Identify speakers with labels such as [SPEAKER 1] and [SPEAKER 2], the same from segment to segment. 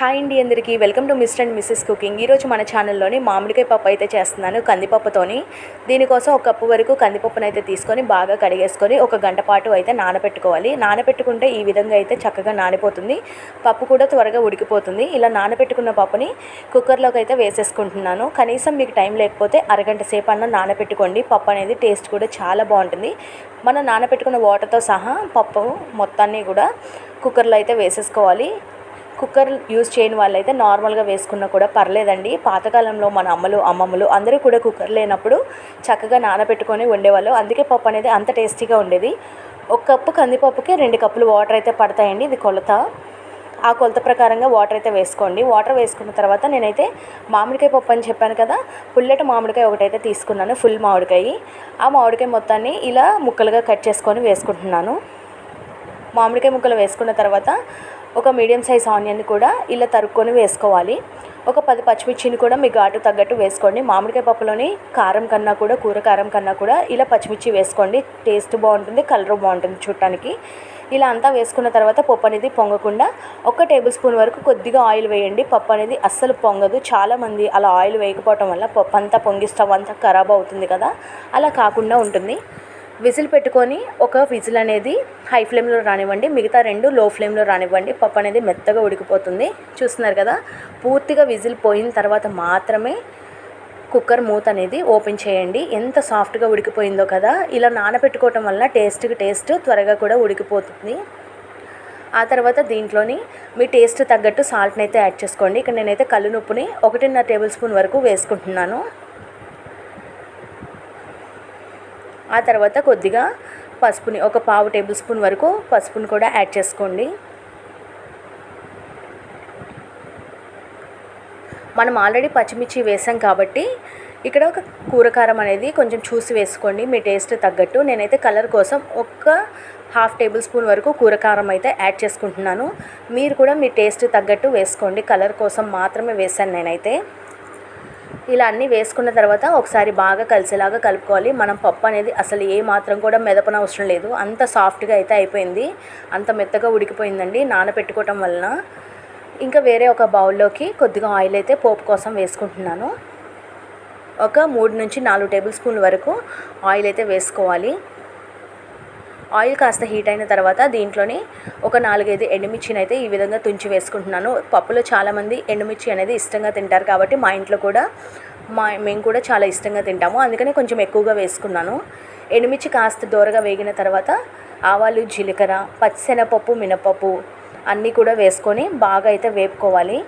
[SPEAKER 1] Hi అండి అందరికీ. Welcome to mister and missus cooking. ఈరోజు మన ఛానల్లోని మామిడికాయ పప్పు అయితే చేస్తున్నాను కందిపప్పుతోని. దీనికోసం ఒక కప్పు వరకు కందిపప్పును అయితే తీసుకొని బాగా కడిగేసుకొని ఒక గంట పాటు అయితే నానబెట్టుకోవాలి నానబెట్టుకుంటే ఈ విధంగా అయితే చక్కగా నానిపోతుంది. పప్పు కూడా త్వరగా ఉడికిపోతుంది. ఇలా నానబెట్టుకున్న పప్పుని కుక్కర్లోకి అయితే వేసేసుకుంటున్నాను. కనీసం మీకు టైం లేకపోతే అరగంట సేపు అన్న నానబెట్టుకోండి పప్పు అనేది టేస్ట్ కూడా చాలా బాగుంటుంది. మనం నానబెట్టుకున్న వాటర్తో సహా పప్పు మొత్తాన్ని కూడా కుక్కర్లో అయితే వేసేసుకోవాలి. కుక్కర్ యూజ్ చేయని వాళ్ళైతే నార్మల్గా వేసుకున్నా కూడా పర్లేదండి. పాతకాలంలో మన అమ్మలు అమ్మమ్మలు అందరూ కూడా కుక్కర్ లేనప్పుడు చక్కగా నానబెట్టుకొని వండేవాళ్ళు. అందుకే పప్పు అనేది అంత టేస్టీగా ఉండేది. ఒక కప్పు కందిపప్పుకి రెండు కప్పులు వాటర్ అయితే పడతాయండి. ఇది కొలత. ఆ కొలత ప్రకారంగా వాటర్ అయితే వేసుకోండి. వాటర్ వేసుకున్న తర్వాత నేనైతే మామిడికాయ పప్పు అని చెప్పాను కదా పుల్లటి మామిడికాయ ఒకటైతే తీసుకున్నాను ఫుల్ మామిడికాయ. ఆ మామిడికాయ మొత్తాన్ని ఇలా ముక్కలుగా కట్ చేసుకొని వేసుకుంటున్నాను. మామిడికాయ ముక్కలు వేసుకున్న తర్వాత ఒక మీడియం సైజ్ ఆనియన్ కూడా ఇలా తరుక్కొని వేసుకోవాలి. ఒక పది పచ్చిమిర్చిని కూడా మీ ఘాటు తగ్గట్టు వేసుకోండి. మామిడికాయ పప్పులోని కారం కన్నా కూడా కూర కారం కన్నా కూడా ఇలా పచ్చిమిర్చి వేసుకోండి. టేస్ట్ బాగుంటుంది కలర్ బాగుంటుంది చూడటానికి. ఇలా అంతా వేసుకున్న తర్వాత పప్పు అనేది పొంగకుండా ఒక టేబుల్ స్పూన్ వరకు కొద్దిగా ఆయిల్ వేయండి. పప్పు అనేది అస్సలు పొంగదు. చాలామంది అలా ఆయిల్ వేయకపోవటం వల్ల పప్పు అంతా పొంగి స్టవ్ అంతా ఖరాబ్ అవుతుంది కదా. అలా కాకుండా ఉంటుంది. విజిల్ పెట్టుకొని ఒక విజిల్ అనేది హై ఫ్లేమ్లో రానివ్వండి మిగతా రెండు లో ఫ్లేమ్లో రానివ్వండి. పప్పు అనేది మెత్తగా ఉడికిపోతుంది. చూస్తున్నారు కదా పూర్తిగా విజిల్ పోయిన తర్వాత మాత్రమే కుక్కర్ మూత అనేది ఓపెన్ చేయండి. ఎంత సాఫ్ట్గా ఉడికిపోయిందో కదా ఇలా నానబెట్టుకోవటం వల్ల టేస్ట్కి టేస్ట్ త్వరగా కూడా ఉడికిపోతుంది. ఆ తర్వాత దీంట్లోని మీ టేస్ట్ తగ్గట్టు సాల్ట్ని అయితే యాడ్ చేసుకోండి. ఇక్కడ నేనైతే కళ్ళు నొప్పుని ఒకటిన్నర టేబుల్ స్పూన్ వరకు వేసుకుంటున్నాను. ఆ తర్వాత కొద్దిగా పసుపుని ఒక పావు టేబుల్ స్పూన్ వరకు పసుపుని కూడా యాడ్ చేసుకోండి. మనం ఆల్రెడీ పచ్చిమిర్చి వేసాం కాబట్టి ఇక్కడ ఒక కూరకారం అనేది కొంచెం చూసి వేసుకోండి మీ టేస్ట్ తగ్గట్టు. నేనైతే కలర్ కోసం ఒక్క హాఫ్ టేబుల్ స్పూన్ వరకు కూరకారం అయితే యాడ్ చేసుకుంటున్నాను. మీరు కూడా మీ టేస్ట్ తగ్గట్టు వేసుకోండి కలర్ కోసం మాత్రమే వేసాను నేనైతే. ఇలా అన్నీ వేసుకున్న తర్వాత ఒకసారి బాగా కలిసేలాగా కలుపుకోవాలి. మనం పప్పు అనేది అసలు ఏ మాత్రం కూడా మెదపన అవసరం లేదు. అంత సాఫ్ట్గా అయితే అయిపోయింది. అంత మెత్తగా ఉడికిపోయిందండి. నానబెట్టుకోవటం వలన. ఇంకా వేరే ఒక బౌల్లోకి కొద్దిగా ఆయిల్ అయితే పోపు కోసం వేసుకుంటున్నాను. ఒక మూడు నుంచి నాలుగు టేబుల్ స్పూన్ వరకు ఆయిల్ అయితే వేసుకోవాలి. ఆయిల్ కాస్త హీట్ అయిన తర్వాత దీంట్లోని ఒక నాలుగైదు ఎండుమిర్చిని అయితే ఈ విధంగా తుంచి వేసుకుంటున్నాను. పప్పులో చాలామంది ఎండుమిర్చి అనేది ఇష్టంగా తింటారు కాబట్టి మా ఇంట్లో కూడా మా మేము కూడా చాలా ఇష్టంగా తింటాము. అందుకని కొంచెం ఎక్కువగా వేసుకున్నాను. ఎండుమిర్చి కాస్త దూరగా వేగిన తర్వాత ఆవాలు జీలకర్ర పచ్చిశనగపప్పు మినపప్పు అన్నీ కూడా వేసుకొని బాగా అయితే వేపుకోవాలి.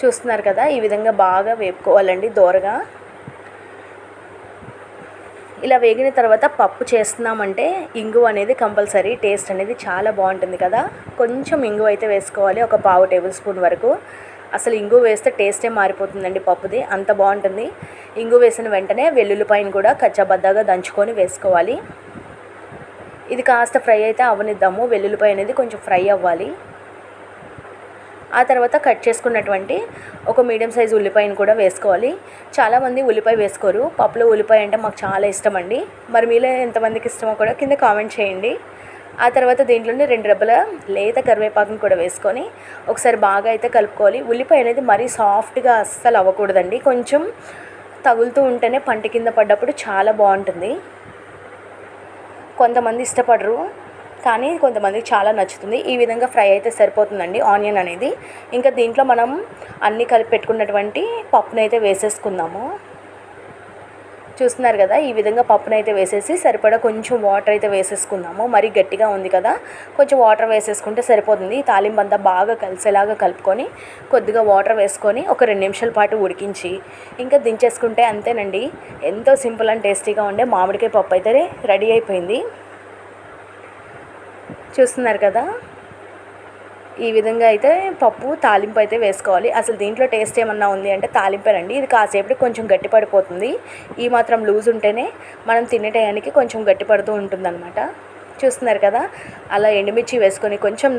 [SPEAKER 1] చూస్తున్నారు కదా ఈ విధంగా బాగా వేపుకోవాలండి దోరగా. ఇలా వేగిన తర్వాత పప్పు చేస్తున్నామంటే ఇంగు అనేది కంపల్సరీ టేస్ట్ అనేది చాలా బాగుంటుంది కదా. కొంచెం ఇంగువ అయితే వేసుకోవాలి ఒక పావు టేబుల్ స్పూన్ వరకు. అసలు ఇంగు వేస్తే టేస్టే మారిపోతుందండి పప్పుది అంత బాగుంటుంది. ఇంగు వేసిన వెంటనే వెల్లుల్లిపాయను కూడా కచ్చాబద్దాగా దంచుకొని వేసుకోవాలి. ఇది కాస్త ఫ్రై అయితే అవనిద్దాము వెల్లుల్లిపాయ అనేది కొంచెం ఫ్రై అవ్వాలి. ఆ తర్వాత కట్ చేసుకున్నటువంటి ఒక మీడియం సైజు ఉల్లిపాయను కూడా వేసుకోవాలి. చాలామంది ఉల్లిపాయ వేసుకోరు. పప్పులో ఉల్లిపాయ అంటే మాకు చాలా ఇష్టం అండి. మరి మీలో ఎంతమందికి ఇష్టమో కూడా కింద కామెంట్ చేయండి. ఆ తర్వాత దీంట్లోనే రెండు రెబ్బల లేత కరివేపాకును కూడా వేసుకొని ఒకసారి బాగా అయితే కలుపుకోవాలి. ఉల్లిపాయ అనేది మరీ సాఫ్ట్గా అస్సలు అవ్వకూడదండి. కొంచెం తగులుతూ ఉంటేనే పంట కింద పడ్డప్పుడు చాలా బాగుంటుంది. కొంతమంది ఇష్టపడరు. కానీ కొంతమందికి చాలా నచ్చుతుంది. ఈ విధంగా ఫ్రై అయితే సరిపోతుందండి ఆనియన్ అనేది. ఇంకా దీంట్లో మనం అన్నీ కలిపి పెట్టుకున్నటువంటి పప్పునైతే అయితే వేసేసుకుందాము. చూస్తున్నారు కదా ఈ విధంగా పప్పునైతే వేసేసి సరిపడా కొంచెం వాటర్ అయితే వేసేసుకుందాము. మరీ గట్టిగా ఉంది కదా కొంచెం వాటర్ వేసేసుకుంటే సరిపోతుంది. తాలింపు అంతా బాగా కలిసేలాగా కలుపుకొని కొద్దిగా వాటర్ వేసుకొని ఒక రెండు నిమిషాల పాటు ఉడికించి ఇంకా దించేసుకుంటే అంతేనండి. ఎంతో సింపుల్ అండ్ టేస్టీగా ఉండే మామిడికాయ పప్పు అయితే రెడీ అయిపోయింది. చూస్తున్నారు కదా? ఈ విధంగా అయితే పప్పు తాలింపు అయితే వేసుకోవాలి. అసలు దీంట్లో టేస్ట్ ఏమన్నా ఉంది అంటే తాలింపేనండి. ఇది కాసేపటికి కొంచెం గట్టిపడిపోతుంది. ఈ మాత్రం లూజ్ ఉంటేనే మనం తినే టయానికి కొంచెం గట్టిపడుతూ ఉంటుందన్నమాట. చూస్తున్నారు కదా? అలా ఎండుమిర్చి వేసుకొని కొంచెం